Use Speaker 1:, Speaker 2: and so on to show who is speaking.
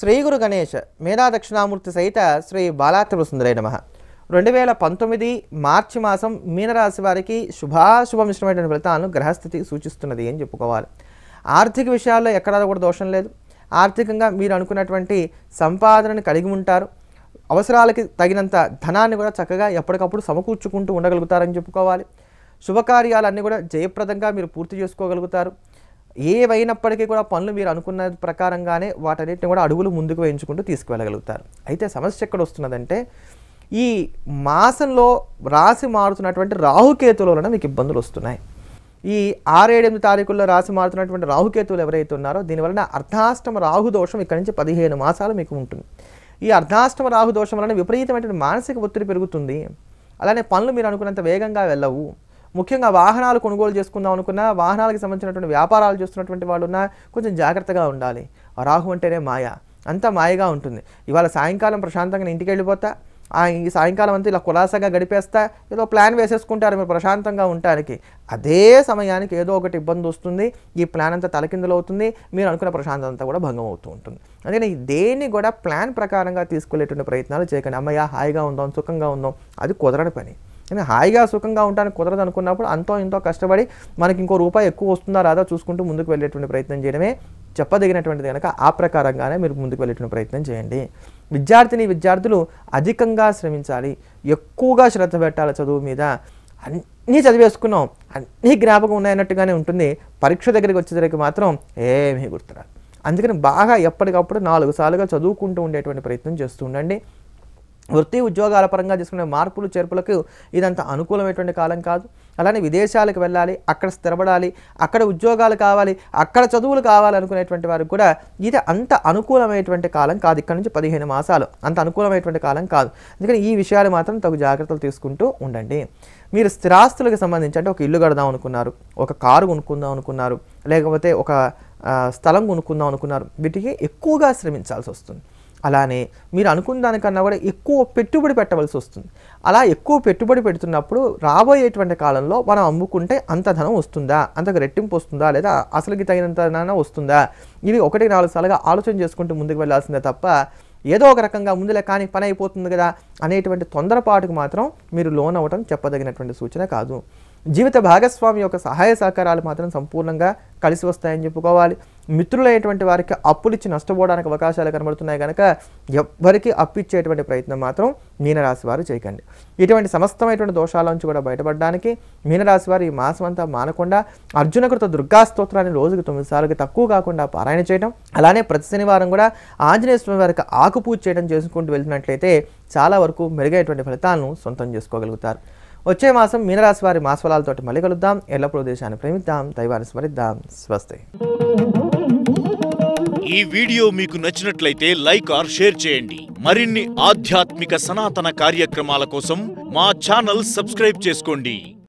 Speaker 1: శ్రీ గురు గణేష్ మేధా దక్షిణామూర్తి సహిత శ్రీ బాలాత్రిపుర సుందరై నమ. రెండు వేల పంతొమ్మిది మార్చి మాసం మీనరాశి వారికి శుభాశుభ మిశ్రమైనటువంటి ఫలితాలను గ్రహస్థితి సూచిస్తున్నది అని చెప్పుకోవాలి. ఆర్థిక విషయాల్లో ఎక్కడా కూడా దోషం లేదు. ఆర్థికంగా మీరు అనుకున్నటువంటి సంపాదనను కలిగి ఉంటారు. అవసరాలకి తగినంత ధనాన్ని కూడా చక్కగా ఎప్పటికప్పుడు సమకూర్చుకుంటూ ఉండగలుగుతారని చెప్పుకోవాలి. శుభకార్యాలన్నీ కూడా జయప్రదంగా మీరు పూర్తి చేసుకోగలుగుతారు. ఏవైనప్పటికీ కూడా పనులు మీరు అనుకున్న ప్రకారంగానే వాటన్నిటిని కూడా అడుగులు ముందుకు వేయించుకుంటూ తీసుకువెళ్ళగలుగుతారు. అయితే సమస్య ఎక్కడ వస్తున్నదంటే ఈ మాసంలో రాశి మారుతున్నటువంటి రాహుకేతుల వలన మీకు ఇబ్బందులు వస్తున్నాయి. ఈ ఆరేడెనిమిది తారీఖుల్లో రాసి మారుతున్నటువంటి రాహుకేతువులు ఎవరైతే ఉన్నారో దీనివలన అర్ధాష్టమ రాహు దోషం ఇక్కడి నుంచి పదిహేను మాసాలు మీకు ఉంటుంది. ఈ అర్ధాష్టమ రాహు దోషం వలన విపరీతమైనటువంటి మానసిక ఒత్తిడి పెరుగుతుంది. అలానే పనులు మీరు అనుకున్నంత వేగంగా వెళ్ళవు. ముఖ్యంగా వాహనాలు కొనుగోలు చేసుకుందాం అనుకున్నా వాహనాలకు సంబంధించినటువంటి వ్యాపారాలు చేస్తున్నటువంటి వాళ్ళు ఉన్నా కొంచెం జాగ్రత్తగా ఉండాలి. రాహు అంటేనే మాయ. అంతా మాయగా ఉంటుంది. ఇవాళ సాయంకాలం ప్రశాంతంగా నేను ఇంటికి వెళ్ళిపోతా. ఆ ఈ సాయంకాలం అంతా ఇలా కులాసగా గడిపేస్తా. ఏదో ప్లాన్ వేసేసుకుంటారు మీరు ప్రశాంతంగా ఉండటానికి అదే సమయానికి ఏదో ఒకటి ఇబ్బంది వస్తుంది. ఈ ప్లాన్ అంతా తలకిందులు అవుతుంది. మీరు అనుకున్న ప్రశాంతత అంతా కూడా భంగం అవుతూ ఉంటుంది. అందుకని దేన్ని కూడా ప్లాన్ ప్రకారంగా తీసుకెళ్ళేటువంటి ప్రయత్నాలు చేయకండి. అమ్మయ్య హాయిగా ఉందాం సుఖంగా ఉందాం. అది కుదరని పని. కానీ హాయిగా సుఖంగా ఉంటాను కుదరదు అనుకున్నప్పుడు అంతో ఇంతో కష్టపడి మనకి ఇంకో రూపాయి ఎక్కువ వస్తుందా రాదా చూసుకుంటూ ముందుకు వెళ్ళేటువంటి ప్రయత్నం చేయడమే చెప్పదగినటువంటిది కనుక ఆ ప్రకారంగానే మీరు ముందుకు వెళ్ళేటువంటి ప్రయత్నం చేయండి. విద్యార్థిని విద్యార్థులు అధికంగా శ్రమించాలి. ఎక్కువగా శ్రద్ధ పెట్టాలి చదువు మీద. అన్నీ చదివేసుకున్నాం అన్నీ జ్ఞాపకం ఉన్నాయన్నట్టుగానే ఉంటుంది. పరీక్ష దగ్గరికి వచ్చేసరికి మాత్రం ఏమీ గుర్తురాదు. అందుకని బాగా ఎప్పటికప్పుడు నాలుగు సార్లుగా చదువుకుంటూ ఉండేటువంటి ప్రయత్నం చేస్తూ ఉండండి. వృత్తి ఉద్యోగాల పరంగా చేసుకునే మార్పులు చేర్పులకు ఇదంత అనుకూలమైనటువంటి కాలం కాదు. అలానే విదేశాలకు వెళ్ళాలి అక్కడ స్థిరపడాలి అక్కడ ఉద్యోగాలు కావాలి అక్కడ చదువులు కావాలి అనుకునేటువంటి వారికి కూడా ఇది అంత అనుకూలమైనటువంటి కాలం కాదు. ఇక్కడ నుంచి పదిహేను మాసాలు అంత అనుకూలమైనటువంటి కాలం కాదు. అందుకని ఈ విషయాలు మాత్రం తగు జాగ్రత్తలు తీసుకుంటూ ఉండండి. మీరు స్థిరాస్తులకు సంబంధించి అంటే ఒక ఇల్లు కడదాం అనుకున్నారు ఒక కారు కొనుక్కుందాం అనుకున్నారు లేకపోతే ఒక స్థలం కొనుక్కుందాం అనుకున్నారు వీటికి ఎక్కువగా శ్రమించాల్సి వస్తుంది. అలానే మీరు అనుకున్న దానికన్నా కూడా ఎక్కువ పెట్టుబడి పెట్టవలసి వస్తుంది. అలా ఎక్కువ పెట్టుబడి పెడుతున్నప్పుడు రాబోయేటువంటి కాలంలో మనం అమ్ముకుంటే అంత ధనం వస్తుందా? అంతకు రెట్టింపు వస్తుందా? లేదా అసలుకి తగినంత ధనం వస్తుందా? ఇది ఒకటి నాలుగు సార్లుగా ఆలోచన చేసుకుంటూ ముందుకు వెళ్ళాల్సిందే తప్ప ఏదో ఒక రకంగా ముందులే కానీ పని అయిపోతుంది కదా అనేటువంటి తొందరపాటుకు మాత్రం మీరు లోన్ అవ్వటం చెప్పదగినటువంటి సూచన కాదు. జీవిత భాగస్వామి యొక్క సహాయ సహకారాలు మాత్రం సంపూర్ణంగా కలిసి వస్తాయని చెప్పుకోవాలి. మిత్రులైనటువంటి వారికి అప్పులు ఇచ్చి నష్టపోవడానికి అవకాశాలు కనబడుతున్నాయి కనుక ఎవ్వరికి అప్పు ఇచ్చేటువంటి ప్రయత్నం మాత్రం మీనరాశి వారు చేయకండి. ఇటువంటి సమస్తమైనటువంటి దోషాల నుంచి కూడా బయటపడడానికి మీనరాశి వారు ఈ మాసం అంతా మానకుండా అర్జునకృత దుర్గా స్తోత్రాన్ని రోజుకు తొమ్మిది సార్లుకి తక్కువ కాకుండా పారాయణ చేయడం అలానే ప్రతి శనివారం కూడా ఆంజనేయ స్వామి వారికి ఆకు పూజ చేయడం చేసుకుంటూ వెళ్తున్నట్లయితే చాలా వరకు మెరుగైనటువంటి ఫలితాలను సొంతం చేసుకోగలుగుతారు. వచ్చే మాసం మీనరాశి వారి మాసఫలాలతో మళ్ళీ కలుద్దాం. ఎల్లప్పుడూ దేశాన్ని ప్రేమిద్దాం. దైవాన్ని స్మరిద్దాం. స్వస్తి.
Speaker 2: ఈ వీడియో మీకు నచ్చినట్లయితే లైక్ ఆర్ షేర్ చేయండి. మరిన్ని ఆధ్యాత్మిక సనాతన కార్యక్రమాల కోసం మా ఛానల్ సబ్స్క్రైబ్ చేసుకోండి.